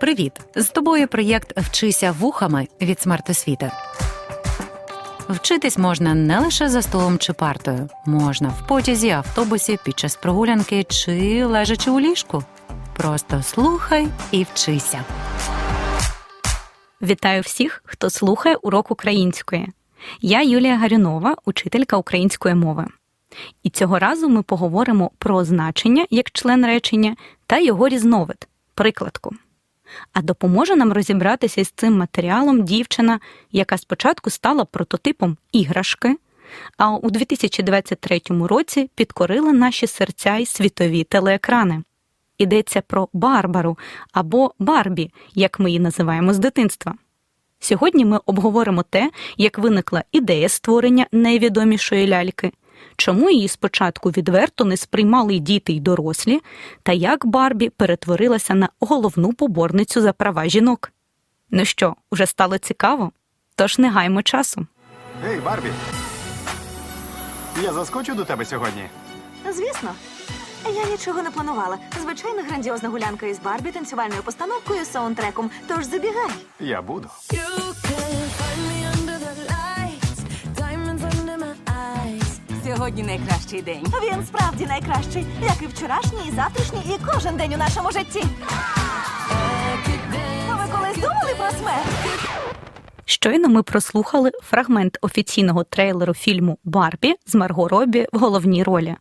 Привіт! З тобою проєкт Вчися вухами від смертосвіти. Вчитись можна не лише за столом чи партою, можна в потязі, автобусі, під час прогулянки чи лежачи у ліжку. Просто слухай і вчися. Вітаю всіх, хто слухає урок української. Я Юлія Гарюнова, учителька української мови. І цього разу ми поговоримо про значення як член речення та його різновид прикладку. А допоможе нам розібратися з цим матеріалом дівчина, яка спочатку стала прототипом іграшки, а у 2023 році підкорила наші серця й світові телеекрани. Йдеться про Барбару або Барбі, як ми її називаємо з дитинства. Сьогодні ми обговоримо те, як виникла ідея створення найвідомішої ляльки, чому її спочатку відверто не сприймали діти й дорослі, та як Барбі перетворилася на головну поборницю за права жінок. Ну що, уже стало цікаво? Тож не гаймо часу. Ей, Барбі. Я заскочу до тебе сьогодні. Звісно. Я нічого не планувала. Звичайна грандіозна гулянка із Барбі, танцювальною постановкою, саундтреком. Тож забігай. Я буду. You can find me Сьогодні найкращий день. Він справді найкращий, як і вчорашній, і завтрашній, і кожен день у нашому житті. А ви колись думали про смерть? Щойно ми прослухали фрагмент офіційного трейлеру фільму Барбі з Марго Робі в головній ролі.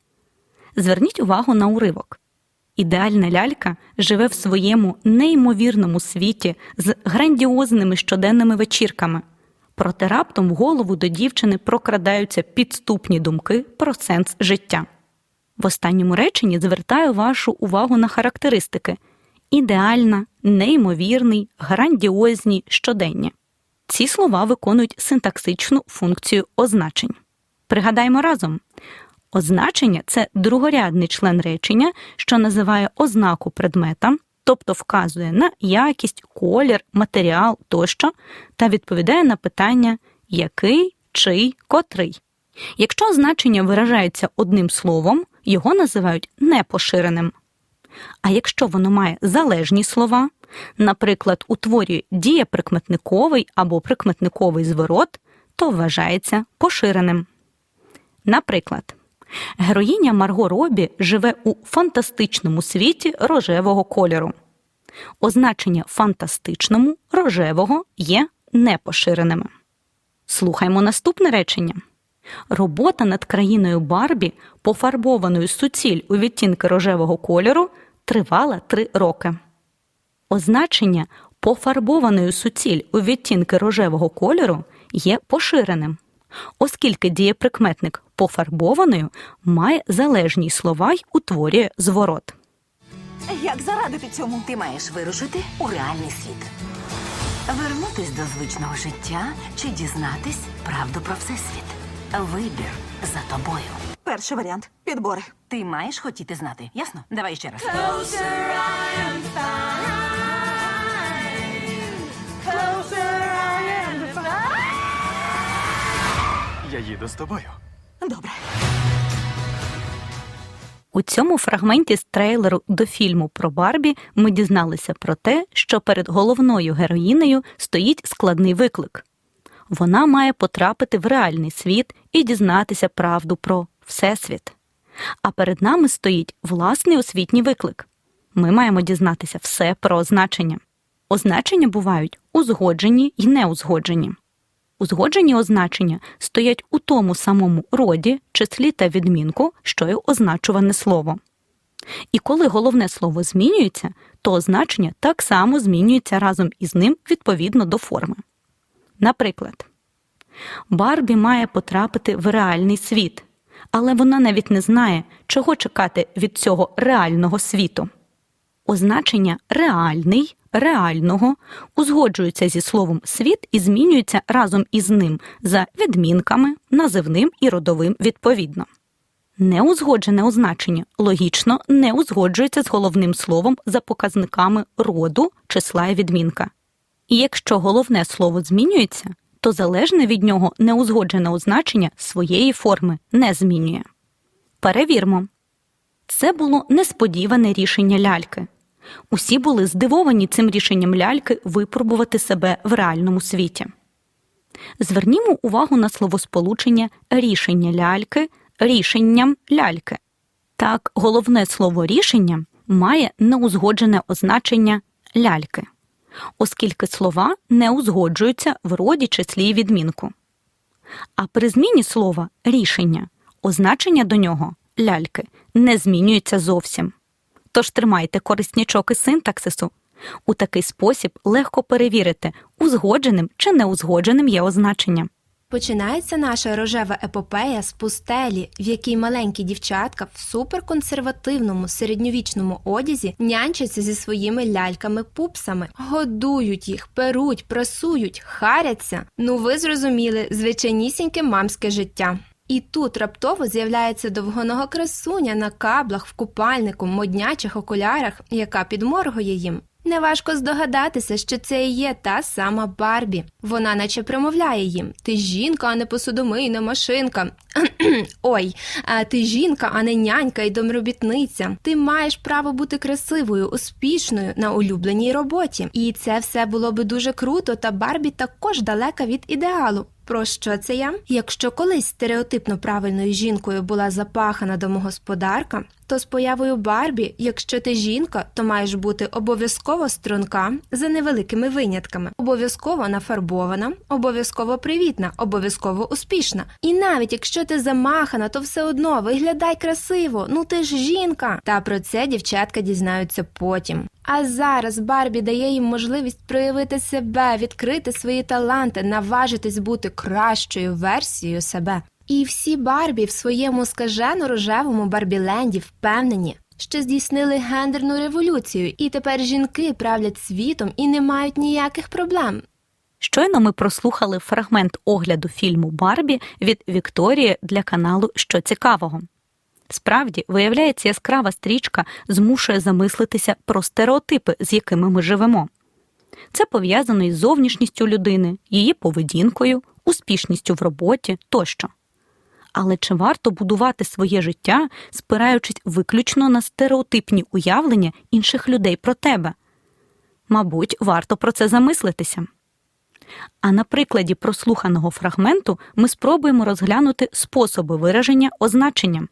Зверніть увагу на уривок. Ідеальна лялька живе в своєму неймовірному світі з грандіозними щоденними вечірками. Проте раптом в голову до дівчини прокрадаються підступні думки про сенс життя. В останньому реченні звертаю вашу увагу на характеристики: ідеальна, неймовірний, грандіозні, щоденні. Ці слова виконують синтаксичну функцію означень. Пригадаємо разом: означення це другорядний член речення, що називає ознаку предмета, тобто вказує на якість, колір, матеріал тощо, та відповідає на питання який, чий, котрий. Якщо означення виражається одним словом, його називають непоширеним. А якщо воно має залежні слова, наприклад, утворює дієприкметниковий або прикметниковий зворот, то вважається поширеним. Наприклад, героїня Марго Робі живе у фантастичному світі рожевого кольору. Означення фантастичному рожевого є непоширеними. Слухаймо наступне речення. Робота над країною Барбі, пофарбованою суціль у відтінки рожевого кольору, тривала три роки. Означення пофарбованою суціль у відтінки рожевого кольору є поширеним, оскільки дієприкметник пофарбованою має залежні слова й утворює зворот. Як зарадити цьому? Ти маєш вирушити у реальний світ. Вернутись до звичного життя чи дізнатись правду про всесвіт. Вибір за тобою. Перший варіант підбори. Ти маєш хотіти знати, ясно? Давай ще раз. Я їду з тобою. Добре. У цьому фрагменті з трейлеру до фільму про Барбі ми дізналися про те, що перед головною героїнею стоїть складний виклик. Вона має потрапити в реальний світ і дізнатися правду про Всесвіт. А перед нами стоїть власний освітній виклик. Ми маємо дізнатися все про означення. Означення бувають узгоджені і неузгоджені. Узгоджені означення стоять у тому самому роді, числі та відмінку, що й означуване слово. І коли головне слово змінюється, то означення так само змінюється разом із ним відповідно до форми. Наприклад, Барбі має потрапити в реальний світ, але вона навіть не знає, чого чекати від цього реального світу. Означення реальний, реального узгоджуються зі словом світ і змінюються разом із ним за відмінками, називним і родовим відповідно. Неузгоджене означення логічно не узгоджується з головним словом за показниками роду, числа і відмінка. І якщо головне слово змінюється, то залежне від нього неузгоджене означення своєї форми не змінює. Перевірмо. Це було несподіване рішення ляльки. Усі були здивовані цим рішенням ляльки випробувати себе в реальному світі. Звернімо увагу на словосполучення рішення ляльки рішенням ляльки. Так, головне слово рішення має неузгоджене означення ляльки, оскільки слова не узгоджуються в роді числі і відмінку. А при зміні слова рішення означення до нього ляльки не змінюється зовсім. Тож тримайте кориснячок із синтаксису. У такий спосіб легко перевірити, узгодженим чи неузгодженим є означення. Починається наша рожева епопея з пустелі, в якій маленькі дівчатка в суперконсервативному середньовічному одязі нянчаться зі своїми ляльками-пупсами, годують їх, перуть, прасують, харяться. Ну ви зрозуміли, звичайнісіньке мамське життя. І тут раптово з'являється довгоного красуня на каблах в купальнику, моднячих окулярах, яка підморгує їм. Неважко здогадатися, що це і є та сама Барбі. Вона наче примовляє їм: ти жінка, а не посудомийна машинка. Ой, ти жінка, а не нянька і домробітниця. Ти маєш право бути красивою, успішною на улюбленій роботі. І це все було би дуже круто, та Барбі також далека від ідеалу. Про що це я? Якщо колись стереотипно правильною жінкою була запахана домогосподарка, то з появою Барбі, якщо ти жінка, то маєш бути обов'язково струнка за невеликими винятками, обов'язково нафарбована, обов'язково привітна, обов'язково успішна. І навіть якщо ти замахана, то все одно виглядай красиво. Ну ти ж жінка. Та про це дівчатка дізнаються потім. А зараз Барбі дає їм можливість проявити себе, відкрити свої таланти, наважитись бути кращою версією себе. І всі Барбі в своєму скажено рожевому Барбіленді впевнені, що здійснили гендерну революцію, і тепер жінки правлять світом і не мають ніяких проблем. Щойно ми прослухали фрагмент огляду фільму Барбі від Вікторії для каналу Що цікавого. Справді, виявляється, яскрава стрічка змушує замислитися про стереотипи, з якими ми живемо. Це пов'язано із зовнішністю людини, її поведінкою, успішністю в роботі тощо. Але чи варто будувати своє життя, спираючись виключно на стереотипні уявлення інших людей про тебе? Мабуть, варто про це замислитися. А на прикладі прослуханого фрагменту ми спробуємо розглянути способи вираження означення.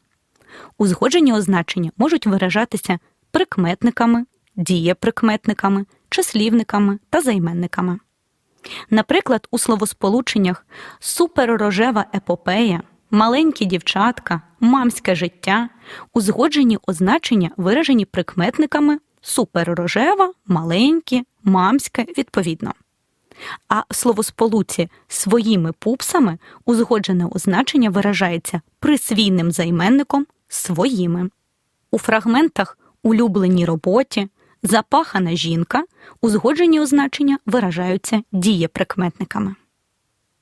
Узгоджені означення можуть виражатися прикметниками, дієприкметниками, числівниками та займенниками. Наприклад, у словосполученнях суперрожева епопея, маленькі дівчатка, мамське життя узгоджені означення виражені прикметниками суперрожева, маленькі, мамське відповідно. А словосполуці своїми пупсами узгоджене означення виражається присвійним займенником своїми. У фрагментах улюбленій роботі, запахана жінка узгоджені означення виражаються дієприкметниками.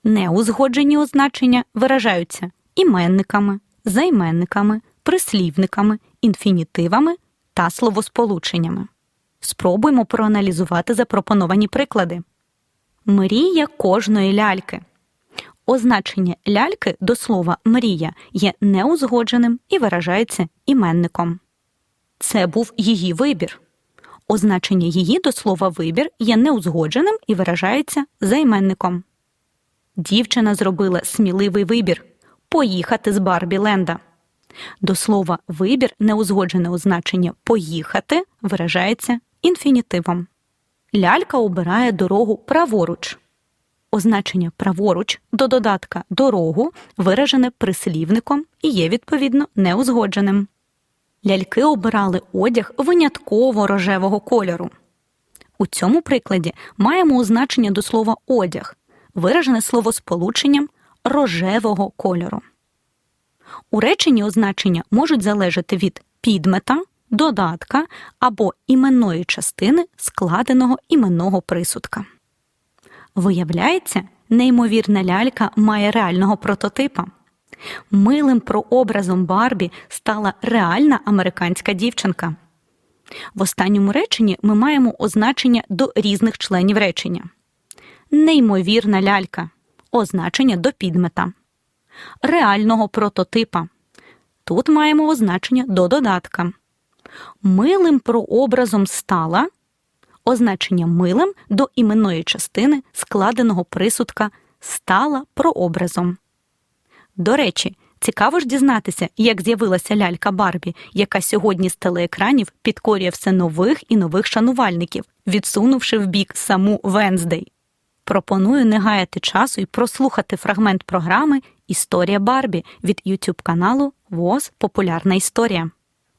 Неузгоджені означення виражаються іменниками, займенниками, прислівниками, інфінітивами та словосполученнями. Спробуємо проаналізувати запропоновані приклади. Мрія кожної ляльки. Означення ляльки до слова мрія є неузгодженим і виражається іменником. Це був її вибір. Означення її до слова вибір є неузгодженим і виражається займенником. Дівчина зробила сміливий вибір поїхати з Барбі Ленда. До слова вибір неузгоджене означення поїхати виражається інфінітивом. Лялька обирає дорогу праворуч. Означення праворуч до додатка дорогу виражене прислівником і є відповідно неузгодженим. Ляльки обирали одяг винятково рожевого кольору. У цьому прикладі маємо означення до слова одяг, виражене словосполученням рожевого кольору. У реченні означення можуть залежати від підмета, додатка або іменної частини складеного іменного присудка. Виявляється, неймовірна лялька має реального прототипа. Милим прообразом Барбі стала реальна американська дівчинка. В останньому реченні ми маємо означення до різних членів речення. Неймовірна лялька означення до підмета. Реального прототипа. Тут маємо означення до додатка. Милим прообразом стала означення милим до іменної частини складеного присудка стала прообразом. До речі, цікаво ж дізнатися, як з'явилася лялька Барбі, яка сьогодні з телеекранів підкорює все нових і нових шанувальників, відсунувши в бік саму Венздей. Пропоную не гаяти часу і прослухати фрагмент програми Історія Барбі від YouTube каналу ВОЗ Популярна історія.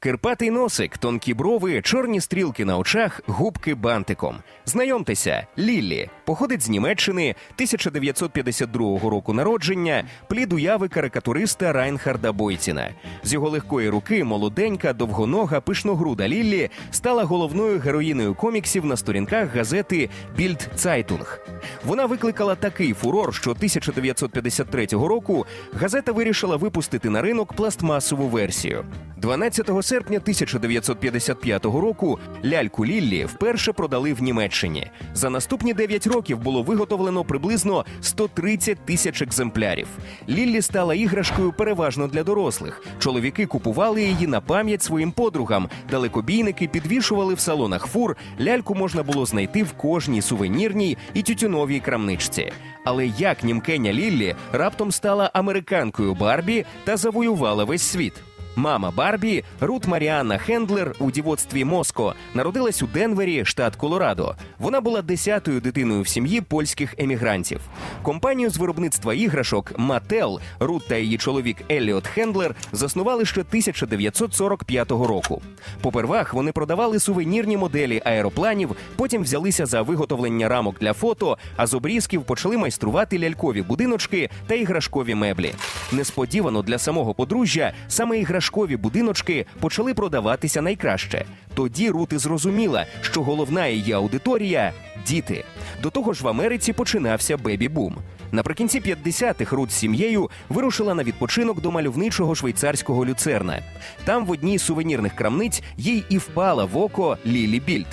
Кирпатий носик, тонкі брови, чорні стрілки на очах, губки бантиком. Знайомтеся, Ліллі походить з Німеччини 1952 року народження, плід уяви карикатуриста Райнхарда Бойціна. З його легкої руки молоденька, довгонога, пишногруда Ліллі стала головною героїною коміксів на сторінках газети Більд Цайтунг. Вона викликала такий фурор, що 1953 року газета вирішила випустити на ринок пластмасову версію. 12 серпня 1955 року ляльку Ліллі вперше продали в Німеччині. За наступні 9 років було виготовлено приблизно 130 тисяч екземплярів. Ліллі стала іграшкою переважно для дорослих. Чоловіки купували її на пам'ять своїм подругам. Далекобійники підвішували в салонах фур. Ляльку можна було знайти в кожній сувенірній і тютюновій крамничці. Але як німкеня Ліллі раптом стала американкою Барбі та завоювала весь світ? Мама Барбі, Рут Маріанна Хендлер у дівоцтві Моско, народилась у Денвері, штат Колорадо. Вона була десятою дитиною в сім'ї польських емігрантів. Компанію з виробництва іграшок Мател Рут та її чоловік Еліот Хендлер заснували ще 1945 року. Попервах вони продавали сувенірні моделі аеропланів, потім взялися за виготовлення рамок для фото, а з обрізків почали майструвати лялькові будиночки та іграшкові меблі. Несподівано для самого подружжя саме іграшкові будиночки почали продаватися найкраще. Тоді Рути зрозуміла, що головна її аудиторія діти. До того ж, в Америці починався бебі-бум. Наприкінці 50-х Рут з сім'єю вирушила на відпочинок до мальовничого швейцарського люцерна. Там в одній з сувенірних крамниць їй і впала в око Лілі Більд.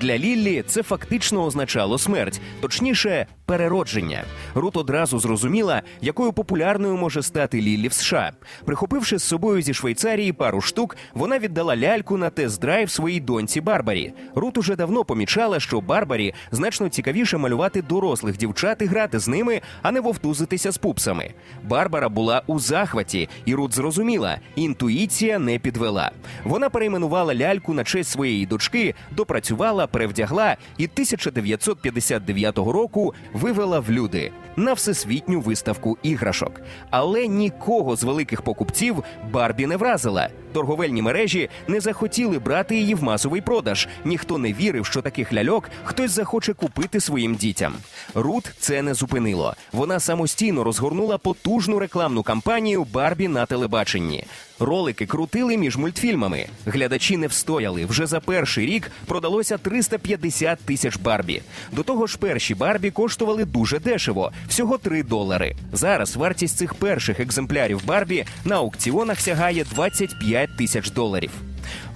Для Ліллі це фактично означало смерть, точніше, переродження. Рут одразу зрозуміла, якою популярною може стати Ліллі в США. Прихопивши з собою зі Швейцарії пару штук, вона віддала ляльку на тест-драйв своїй доньці Барбарі. Рут уже давно помічала, що Барбарі значно цікавіше малювати дорослих дівчат і грати з ними, а не вовтузитися з пупсами. Барбара була у захваті, і Рут зрозуміла, інтуїція не підвела. Вона перейменувала ляльку на честь своєї дочки, допрацювала, перевдягла і 1959 року вивела в люди на всесвітню виставку іграшок. Але нікого з великих покупців Барбі не вразила. Торговельні мережі не захотіли брати її в масовий продаж. Ніхто не вірив, що таких ляльок хтось захоче купити своїм дітям. Рут це не зупинило. Вона самостійно розгорнула потужну рекламну кампанію Барбі на телебаченні. Ролики крутили між мультфільмами. Глядачі не встояли. Вже за перший рік продалося 350 тисяч Барбі. До того ж, перші Барбі коштували дуже дешево всього 3 долари. Зараз вартість цих перших екземплярів Барбі на аукціонах сягає 25 тисяч доларів.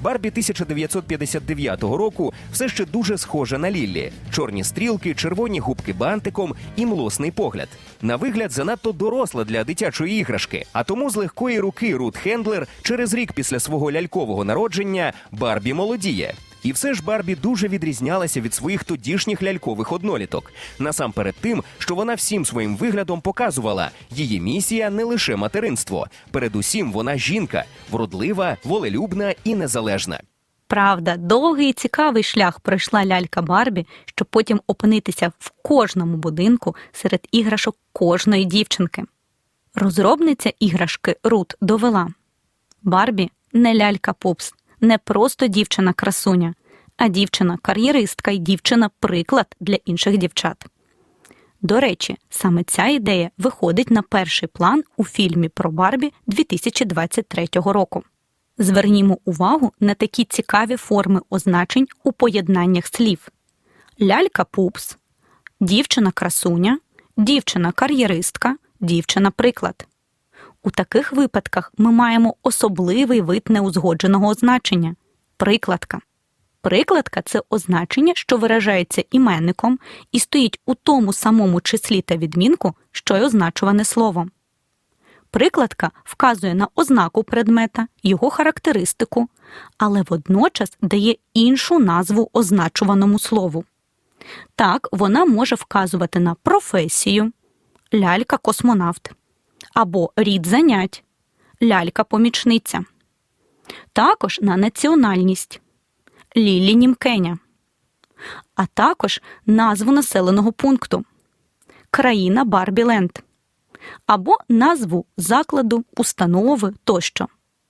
Барбі 1959 року все ще дуже схожа на Ліллі. Чорні стрілки, червоні губки бантиком і млосний погляд. На вигляд занадто доросла для дитячої іграшки. А тому з легкої руки Рут Хендлер через рік після свого лялькового народження Барбі молодіє. І все ж Барбі дуже відрізнялася від своїх тодішніх лялькових одноліток. Насамперед тим, що вона всім своїм виглядом показувала, її місія не лише материнство. Передусім, вона жінка, вродлива, волелюбна і незалежна. Правда, довгий і цікавий шлях пройшла лялька Барбі, щоб потім опинитися в кожному будинку серед іграшок кожної дівчинки. Розробниця іграшки Рут довела: Барбі не лялька Пупс, не просто дівчина-красуня, а дівчина-кар'єристка і дівчина-приклад для інших дівчат. До речі, саме ця ідея виходить на перший план у фільмі про Барбі 2023 року. Звернімо увагу на такі цікаві форми означень у поєднаннях слів: лялька пупс, дівчина-красуня, дівчина-кар'єристка, дівчина-приклад. У таких випадках ми маємо особливий вид неузгодженого означення прикладка. Прикладка це означення, що виражається іменником і стоїть у тому самому числі та відмінку, що й означуване слово. Прикладка вказує на ознаку предмета, його характеристику, але водночас дає іншу назву означуваному слову. Так, вона може вказувати на професію лялька-космонавт або рід занять. Лялька-помічниця, також на національність. Лілі Німкеня, а також назву населеного пункту. Країна Барбіленд. Або назву закладу, установи тощо,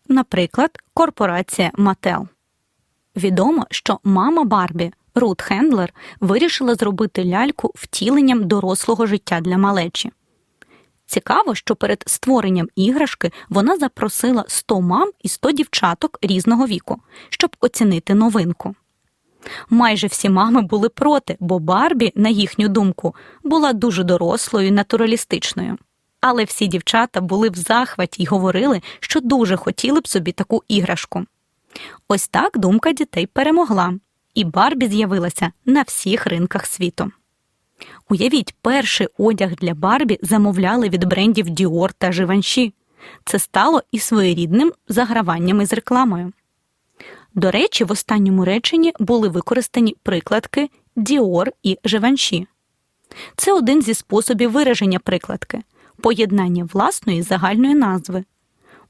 наприклад, корпорація Мател. Відомо, що мама Барбі Рут Хендлер вирішила зробити ляльку втіленням дорослого життя для малечі. Цікаво, що перед створенням іграшки вона запросила 100 мам і 100 дівчаток різного віку, щоб оцінити новинку. Майже всі мами були проти, бо Барбі, на їхню думку, була дуже дорослою і натуралістичною. Але всі дівчата були в захваті й говорили, що дуже хотіли б собі таку іграшку. Ось так думка дітей перемогла, і Барбі з'явилася на всіх ринках світу. Уявіть, перший одяг для Барбі замовляли від брендів Dior та Givenchy. Це стало і своєрідним заграванням із рекламою. До речі, в останньому реченні були використані прикладки Dior і Givenchy. Це один зі способів вираження прикладки поєднання власної загальної назви.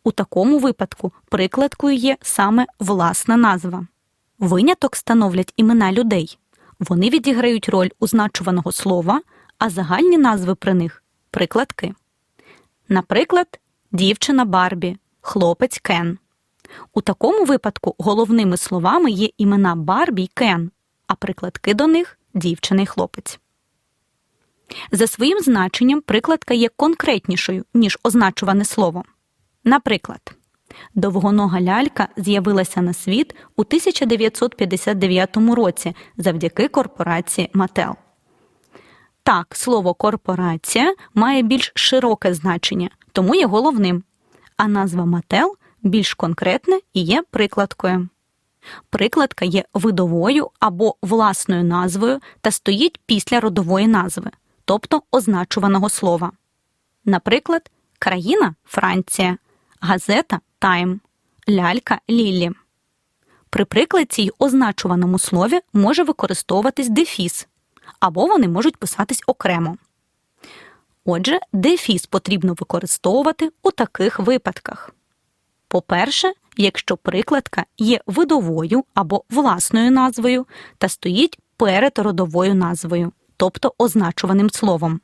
У такому випадку прикладкою є саме власна назва. Виняток становлять імена людей. Вони відіграють роль означуваного слова, а загальні назви при них прикладки. Наприклад, дівчина Барбі, хлопець Кен. У такому випадку головними словами є імена Барбі й Кен, а прикладки до них дівчина й хлопець. За своїм значенням прикладка є конкретнішою, ніж означуване слово. Наприклад, довгонога лялька з'явилася на світ у 1959 році завдяки корпорації Mattel. Так, слово корпорація має більш широке значення, тому є головним, а назва Mattel більш конкретна і є прикладкою. Прикладка є видовою або власною назвою та стоїть після родової назви, тобто означуваного слова. Наприклад, країна Франція, газета Тайм, лялька Лілі. При прикладці й означуваному слові може використовуватись дефіс, або вони можуть писатись окремо. Отже, дефіс потрібно використовувати у таких випадках. По-перше, якщо прикладка є видовою або власною назвою та стоїть перед родовою назвою, тобто означуваним словом.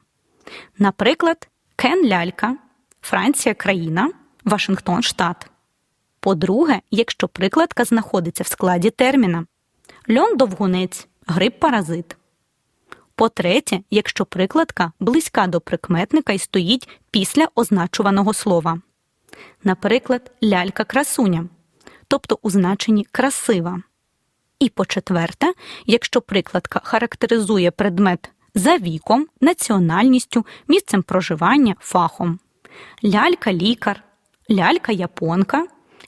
Наприклад, Кен лялька, Франція країна, Вашингтон штат. По-друге, якщо прикладка знаходиться в складі терміна льон довгунець, гриб паразит. По-третє, якщо прикладка близька до прикметника і стоїть після означуваного слова. Наприклад, лялька красуня, тобто у значенні красива. І по-четверте, якщо прикладка характеризує предмет за віком, національністю, місцем проживання, фахом. Лялька лікар, лялька японка,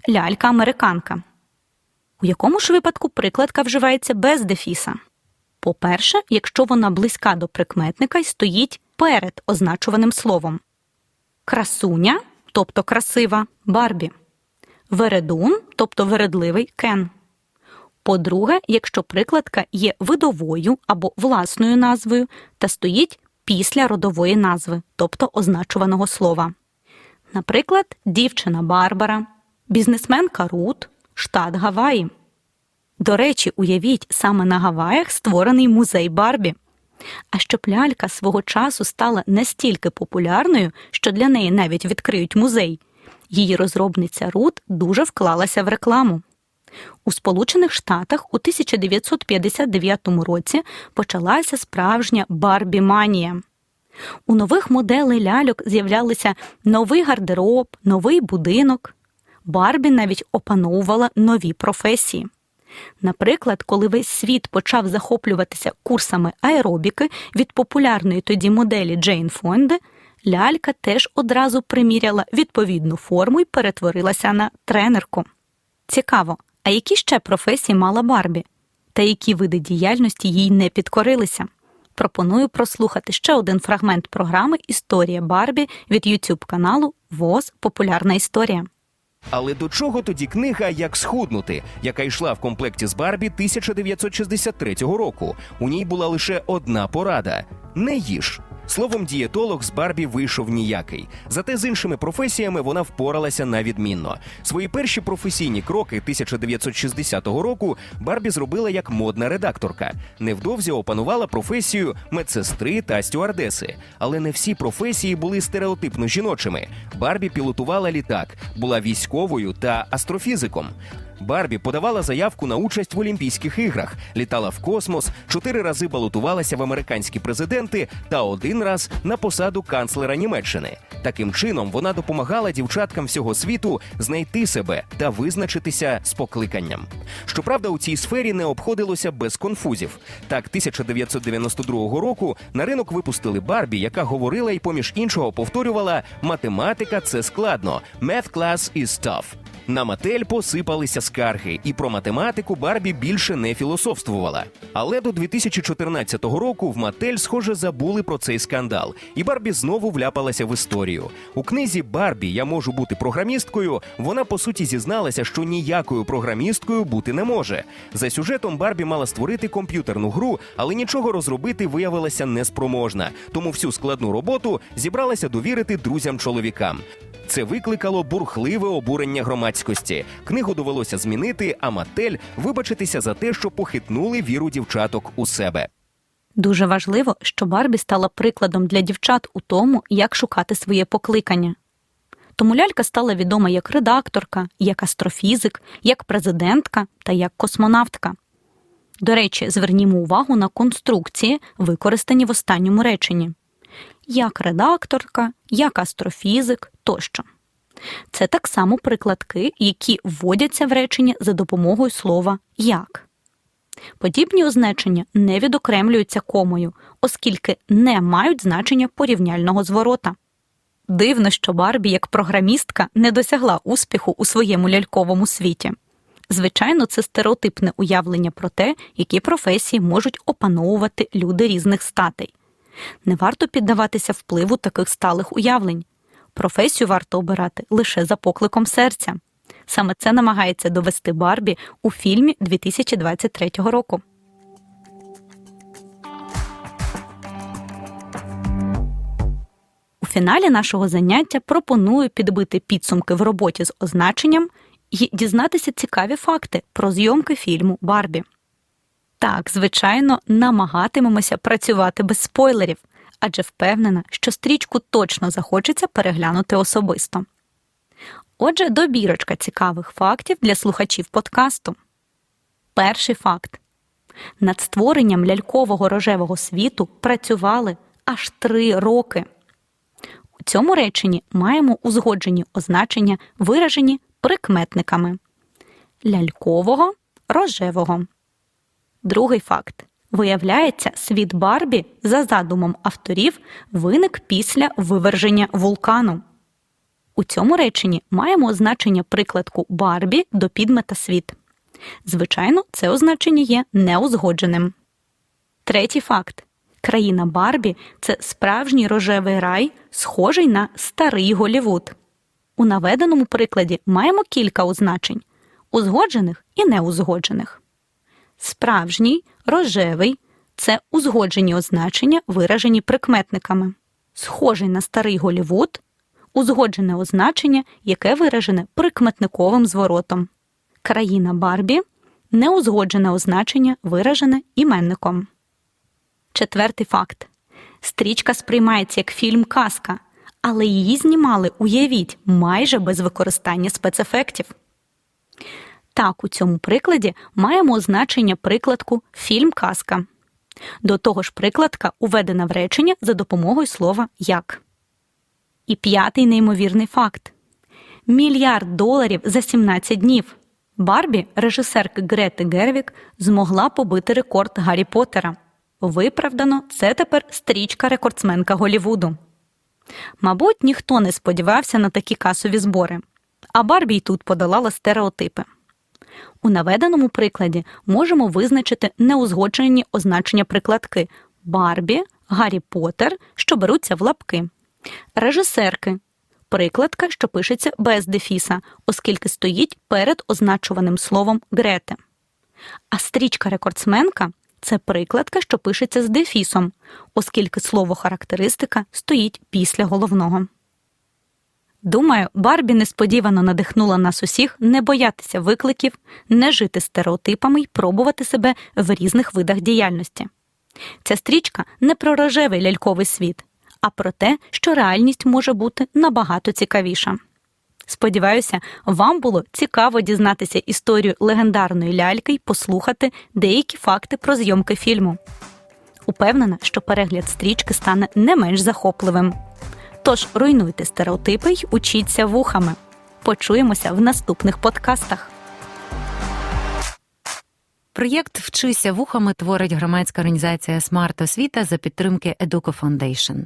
лялька американка. У якому ж випадку прикладка вживається без дефіса? По-перше, якщо вона близька до прикметника і стоїть перед означуваним словом. Красуня, тобто красива Барбі. Вередун, тобто вередливий Кен. По-друге, якщо прикладка є видовою або власною назвою та стоїть після родової назви, тобто означуваного слова. Наприклад, дівчина Барбара, бізнесменка Рут, штат Гаваї. До речі, уявіть, саме на Гаваях створений музей Барбі. А щоб лялька свого часу стала настільки популярною, що для неї навіть відкриють музей, її розробниця Рут дуже вклалася в рекламу. У Сполучених Штатах у 1959 році почалася справжня Барбі-манія. У нових моделей ляльок з'являлися новий гардероб, новий будинок. Барбі навіть опановувала нові професії. Наприклад, коли весь світ почав захоплюватися курсами аеробіки від популярної тоді моделі Джейн Фонде, лялька теж одразу приміряла відповідну форму і перетворилася на тренерку. Цікаво, а які ще професії мала Барбі? Та які види діяльності їй не підкорилися? Пропоную прослухати ще один фрагмент програми Історія Барбі від YouTube каналу ВОЗ Популярна історія. Але до чого тоді книга Як схуднути, яка йшла в комплекті з Барбі 1963 року? У ній була лише одна порада: не їж. Словом, дієтолог з Барбі вийшов ніякий. Зате з іншими професіями вона впоралася на відмінно. Свої перші професійні кроки 1960 року Барбі зробила як модна редакторка. Невдовзі опанувала професію медсестри та стюардеси. Але не всі професії були стереотипно жіночими. Барбі пілотувала літак, була військовою та астрофізиком. Барбі подавала заявку на участь в Олімпійських іграх, літала в космос, чотири рази балотувалася в американські президенти та один раз на посаду канцлера Німеччини. Таким чином вона допомагала дівчаткам всього світу знайти себе та визначитися з покликанням. Щоправда, у цій сфері не обходилося без конфузів. Так, 1992 року на ринок випустили Барбі, яка говорила і поміж іншого повторювала: математика це складно. Math class is tough. На Матель посипалися скарги, і про математику Барбі більше не філософствувала. Але до 2014 року в Матель, схоже, забули про цей скандал, і Барбі знову вляпалася в історію. У книзі Барбі Я можу бути програмісткою. Вона по суті зізналася, що ніякою програмісткою бути не може. За сюжетом Барбі мала створити комп'ютерну гру, але нічого розробити виявилася неспроможна. Тому всю складну роботу зібралася довірити друзям-чоловікам. Це викликало бурхливе обурення громадськості. Книгу довелося змінити, а Матель вибачитися за те, що похитнули віру дівчаток у себе. Дуже важливо, що Барбі стала прикладом для дівчат у тому, як шукати своє покликання. Тому лялька стала відома як редакторка, як астрофізик, як президентка та як космонавтка. До речі, звернімо увагу на конструкції, використані в останньому реченні як редакторка, як астрофізик тощо. Це так само прикладки, які вводяться в речення за допомогою слова як. Подібні означення не відокремлюються комою, оскільки не мають значення порівняльного зворота. Дивно, що Барбі, як програмістка, не досягла успіху у своєму ляльковому світі. Звичайно, це стереотипне уявлення про те, які професії можуть опановувати люди різних статей. Не варто піддаватися впливу таких сталих уявлень. Професію варто обирати лише за покликом серця. Саме це намагається довести Барбі у фільмі 2023 року. У фіналі нашого заняття пропоную підбити підсумки в роботі з означенням і дізнатися цікаві факти про зйомки фільму Барбі. Так, звичайно, намагатимемося працювати без спойлерів, адже впевнена, що стрічку точно захочеться переглянути особисто. Отже, добірочка цікавих фактів для слухачів подкасту. Перший факт: над створенням лялькового рожевого світу працювали аж три роки. У цьому реченні маємо узгоджені означення, виражені прикметниками лялькового рожевого. Другий факт. Виявляється, світ Барбі, за задумом авторів, виник після виверження вулкану. У цьому реченні маємо означення прикладку Барбі до підмета світ. Звичайно, це означення є неузгодженим. Третій факт. Країна Барбі це справжній рожевий рай, схожий на старий Голівуд. У наведеному прикладі маємо кілька означень узгоджених і неузгоджених. Справжній, рожевий це узгоджені означення, виражені прикметниками. Схожий на старий Голівуд узгоджене означення, яке виражене прикметниковим зворотом. Країна Барбі неузгоджене означення, виражене іменником. Четвертий факт. Стрічка сприймається як фільм казка, але її знімали, уявіть, майже без використання спецефектів. Так, у цьому прикладі маємо означення прикладку фільм казка. До того ж, прикладка уведена в речення за допомогою слова як. І п'ятий неймовірний факт: мільярд доларів за 17 днів. Барбі, режисерка Грети Гервік, змогла побити рекорд Гаррі Поттера. Виправдано, це тепер стрічка рекордсменка Голівуду. Мабуть, ніхто не сподівався на такі касові збори, а Барбі й тут подолала стереотипи. У наведеному прикладі можемо визначити неузгоджені означення прикладки Барбі, Гаррі Поттер, що беруться в лапки, режисерки, прикладка, що пишеться без дефіса, оскільки стоїть перед означуваним словом Грете. А стрічка рекордсменка це прикладка, що пишеться з дефісом, оскільки слово характеристика стоїть після головного. Думаю, Барбі несподівано надихнула нас усіх не боятися викликів, не жити стереотипами й пробувати себе в різних видах діяльності. Ця стрічка не про рожевий ляльковий світ, а про те, що реальність може бути набагато цікавіша. Сподіваюся, вам було цікаво дізнатися історію легендарної ляльки й послухати деякі факти про зйомки фільму. Упевнена, що перегляд стрічки стане не менш захопливим. Тож руйнуйте стереотипи й учіться вухами. Почуємося в наступних подкастах. Проєкт Вчися вухами творить громадська організація Смарт Освіта за підтримки Educo Foundation.